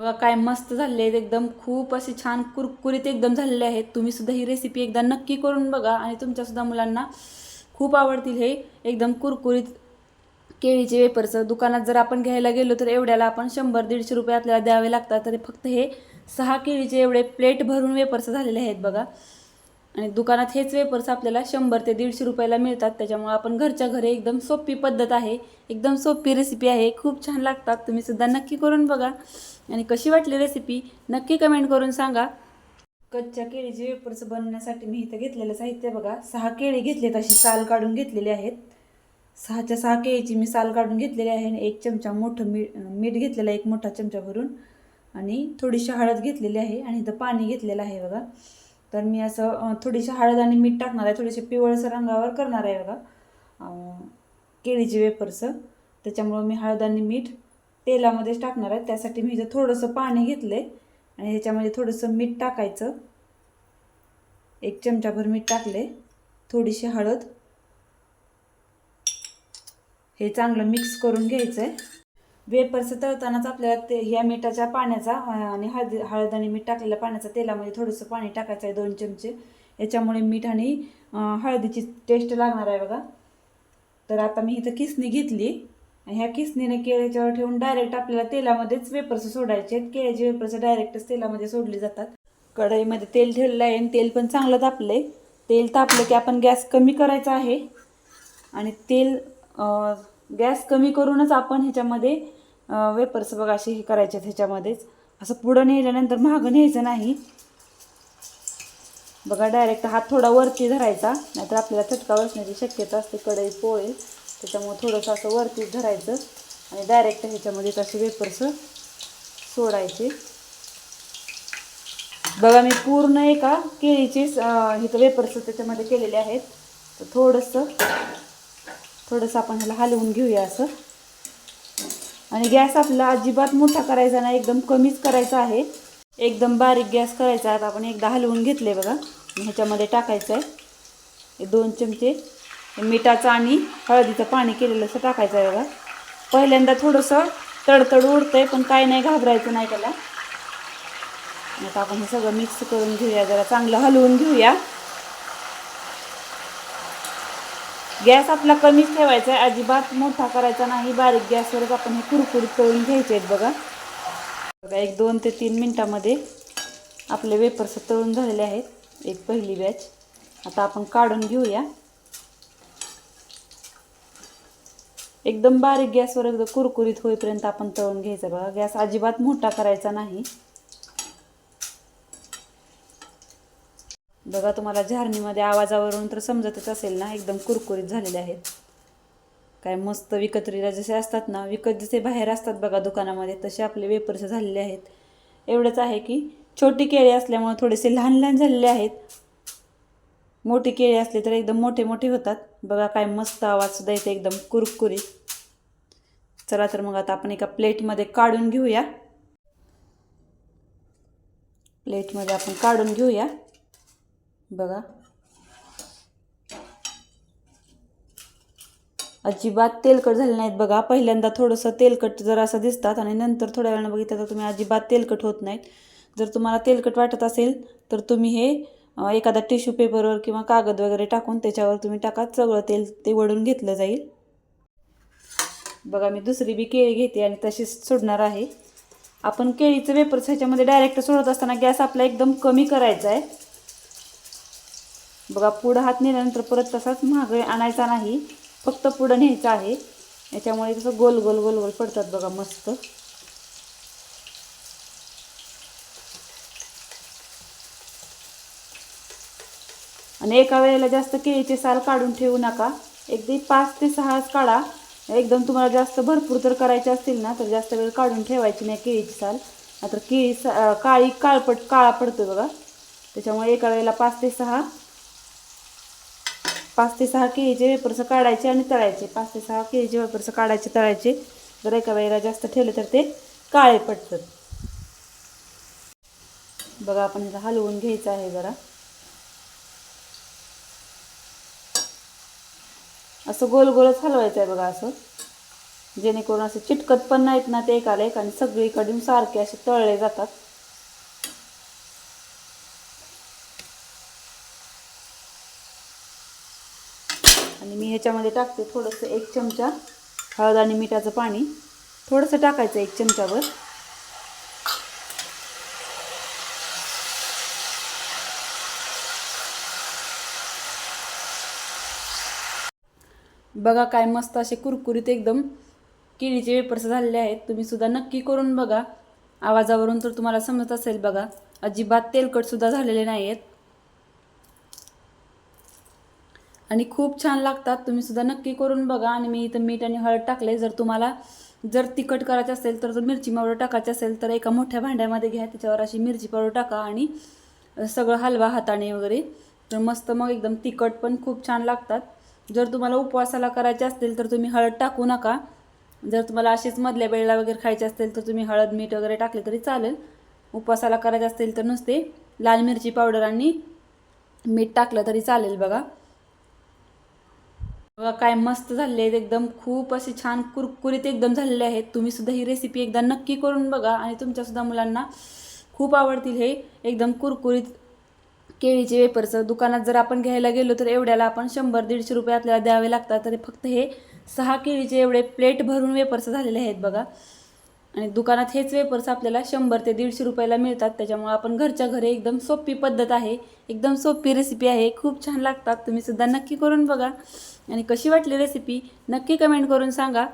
बघा काय मस्त झालेले आहेत एकदम. खूप असे छान कुरकुरीत एकदम झालेले आहेत. तुम्ही सुद्धा ही रेसिपी एकदा नक्की करून बघा आणि तुमच्यासुद्धा मुलांना खूप आवडतील हे एकदम कुरकुरीत केळीचे वेपर्स दुकानात जर आपण घ्यायला गेलो तर एवढ्याला आपण शंभर दीडशे रुपये आपल्याला द्यावे लागतात. तर फक्त हे सहा केळीचे एवढे प्लेट भरून वेपर्स झालेले आहेत बघा. आणि दुकानात हेच वेपर्स आपल्याला शंभर ते दीडशे रुपयाला मिळतात. त्याच्यामुळे आपण घरच्या घरी एकदम सोपी पद्धत आहे. एकदम सोपी रेसिपी आहे. खूप छान लागतात. तुम्ही सुद्धा नक्की करून बघा. आणि कशी वाटली रेसिपी नक्की कमेंट करून सांगा. कच्च्या केळीचे वेपर्स बनवण्यासाठी मी इथं घेतलेलं साहित्य बघा. सहा केळी घेतलेत अशी साल काढून घेतलेली आहेत. सहाच्या सहा केळीची मी साल काढून घेतलेली आहे आणि एक चमचा मोठं मीठ मीठ घेतलेला एक मोठा चमचा भरून. आणि थोडीशी हळद घेतलेली आहे. आणि इथं पाणी घेतलेलं आहे बघा. तर मी असं थोडीशी हळद आणि मीठ टाकणार आहे थोडीशी पिवळसर रंगावर करणार आहे बघा. केळीचे वेपर्स त्याच्यामुळं मी हळद आणि मीठ तेलामध्येच टाकणार आहे. त्यासाठी मी इथं थोडंसं पाणी घेतलं आहे आणि ह्याच्यामध्ये थोडंसं मीठ टाकायचं. एक चमचाभर मीठ टाकले थोडीशी हळद. हे चांगलं मिक्स करून घ्यायचं आहे वेपर्स तळतानाच आपल्याला ते ह्या मिठाच्या पाण्याचा आणि हळद हळद आणि मीठ टाकलेल्या पाण्याचा तेलामध्ये थोडंसं पाणी टाकायचं आहे दोन चमचे. याच्यामुळे मीठ आणि हळदीची टेस्ट लागणार आहे बघा. तर आता मी इथं किसणी घेतली. आणि ह्या किसणीने केळ्याच्यावर ठेवून डायरेक्ट आपल्याला तेलामध्येच वेपर्स सोडायचे आहेत. केळ्याचे वेपर्स डायरेक्टच तेलामध्ये सोडले जातात. कढईमध्ये तेल ठेवलेलं आहे आणि तेल पण चांगलं तापलं तेल तापलं की आपण गॅस कमी करायचा आहे. आणि तेल गॅस कमी करूनच आपण ह्याच्यामध्ये वेपर्स बघा असे हे करायचे ह्याच्यामध्येच. असं पुढं नेल्यानंतर मागं न्यायचं नाही. बघा डायरेक्ट हात थोडा वरती धरायचा नाहीतर आपल्याला चटका बसण्याची शक्यता असते. कढई पोळेल त्याच्यामुळे थोडंसं असं वरती धरायचं आणि डायरेक्ट ह्याच्यामध्ये असे वेपर्स सोडायचे. बघा मी पूर्ण एका केळीचे इथं वेपर्स त्याच्यामध्ये केलेले आहेत. तर थोडंसं थोडंसं आपण ह्याला हलवून घेऊया असं. आणि गॅस आपला अजिबात मोठा करायचा नाही एकदम कमीच करायचा आहे. एकदम बारीक गॅस करायचा आहे. आपण एकदा हलवून घेतले बघा. ह्याच्यामध्ये टाकायचं आहे. दोन चमचे मिठाचं आणि हळदीचं पाणी केलेलं असं टाकायचं आहे बघा. पहिल्यांदा थोडंसं तडतड उडतंय पण काय नाही घाबरायचं नाही त्याला. आता आपण हे सगळं मिक्स करून घेऊया. जरा चांगलं हलवून घेऊया. गॅस आपला कमीच ठेवायचा आहे. अजिबात मोठा करायचा नाही. बारीक गॅसवरच आपण हे कुरकुरीत करून घ्यायचे आहेत बघा. बघा एक दोन ते तीन मिनटामध्ये आपले वेपर्स तळून झालेले आहेत. एक पहिली बॅच आता आपण काढून घेऊया. एकदम बारीक गॅसवर एकदम कुरकुरीत होईपर्यंत आपण तळून घ्यायचं बघा गॅस अजिबात मोठा करायचा नाही. बघा तुम्हाला झारणीमध्ये आवाजावरून तर समजतच असेल ना एकदम कुरकुरीत झालेले आहेत. काय मस्त विकत्रीला जसे असतात ना विकत जसे बाहेर असतात बघा दुकानामध्ये तसे आपले वेपर्स झालेले आहेत. एवढंच आहे की छोटी केळी असल्यामुळे थोडेसे लहान लहान झालेले आहेत. मोठी केळी असली तर एकदम मोठे मोठे होतात. बघा काय मस्त आवाजसुद्धा येते एकदम कुरकुरीत. चला तर मग आता आपण एका प्लेटमध्ये काढून घेऊया. प्लेटमध्ये आपण काढून घेऊया. बघा. अजिबात तेलकट झाले नाहीत बघा. पहिल्यांदा थोडंसं तेलकट जर असं दिसतात आणि नंतर थोड्या वेळानं बघितलं तर तुम्ही अजिबात तेलकट होत नाहीत. जर तुम्हाला तेलकट वाटत असेल तर तुम्ही हे एखादा टिश्यू पेपरवर किंवा कागद वगैरे टाकून त्याच्यावर तुम्ही टाका. सगळं तेल ते वडून घेतलं जाईल. बघा मी दुसरी बी केळी घेते आणि तशीच सोडणार आहे. आपण केळीचं वेपर्स ह्याच्यामध्ये डायरेक्ट सोडत असताना गॅस आपला एकदम कमी करायचा आहे. बघा पुढं हात नेल्यानंतर परत तसाच महागळे आणायचा नाही फक्त पुढं न्यायचं आहे. याच्यामुळे तसं गोल गोल गोल गोल पडतात बघा मस्त. आणि एका वेळेला जास्त केळीचे साल काढून ठेवू नका. एकदी पाच ते सहाच काढा. एकदम तुम्हाला जास्त भरपूर जर करायचे असतील ना तर जास्त वेळ काढून ठेवायची नाही केळीची साल. नाहीतर केळी सा काळी काळपट काळा पडतो बघा. त्याच्यामुळे एका वेळेला पाच ते सहा पाच ते सहा केळीचे वेपर्स काढायचे आणि तळायचे. पाच ते सहा केळीचे वेपर्स काढायचे तळायचे. जर एका वेळेला जास्त ठेवले तर ते काळे पडतात. बघा आपण ह्याला हलवून घ्यायचं आहे जरा. असं गोल गोलच हलवायचं आहे बघा असं. जेणेकरून असं चिटकत पण नाहीत ना ते एकाला एक आणि सगळीकडून सारखे असे तळले जातात. आणि मी ह्याच्यामध्ये टाकते थोडंसं एक चमचा हळद आणि मिठाचं पाणी. थोडंसं टाकायचं एक चमचावर बघा काय मस्त असे कुरकुरीत एकदम केळीचे वेपर्स झालेले आहेत. तुम्ही सुद्धा नक्की करून बघा. आवाजावरून तर तुम्हाला समजत असेल बघा. अजिबात तेलकटसुद्धा झालेले नाही आहेत आणि खूप छान लागतात. तुम्ही सुद्धा नक्की करून बघा आणि मी इथं मीठ आणि हळद टाकले जर तुम्हाला जर तिखट करायचं असेल तर जर मिरची पावडर टाकायची असेल तर एका मोठ्या भांड्यामध्ये घ्या. त्याच्यावर अशी मिरची पावडर टाका आणि सगळं हलवा हाताने वगैरे. तर मस्त मग एकदम तिखट पण खूप छान लागतात. जर तुम्हाला उपवासाला करायचे असतील तर तुम्ही हळद टाकू नका. जर तुम्हाला अशीच मधल्या वेळेला वगैरे खायचे असतील तर तुम्ही हळद मीठ वगैरे टाकले तरी चालेल. उपवासाला करायचे असतील तर नुसते लाल मिरची पावडर आणि मीठ टाकलं तरी चालेल बघा. बघा काय मस्त झालेले आहेत एकदम. खूप असे छान कुरकुरीत एकदम झालेले आहेत. तुम्ही सुद्धा ही रेसिपी एकदा नक्की करून बघा आणि तुमच्यासुद्धा मुलांना खूप आवडतील हे. एकदम कुरकुरीत केळीचे वेपर्स दुकानात जर आपण घ्यायला गेलो तर एवढ्याला आपण शंभर दीडशे रुपये आपल्याला द्यावे लागतात. तरी फक्त हे सहा केळीचे एवढे प्लेट भरून वेपर्स झालेले आहेत बघा. आणि दुकानात हेच वेपर्स आपल्याला शंभर ते दीडशे रुपयाला मिळतात. त्याच्यामुळे आपण घरच्या घरी एकदम सोपी पद्धत आहे. एकदम सोपी रेसिपी आहे. खूप छान लागतात. तुम्ही सुद्धा नक्की करून बघा. आणि कशी वाटली रेसिपी नक्की कमेंट करून सांगा.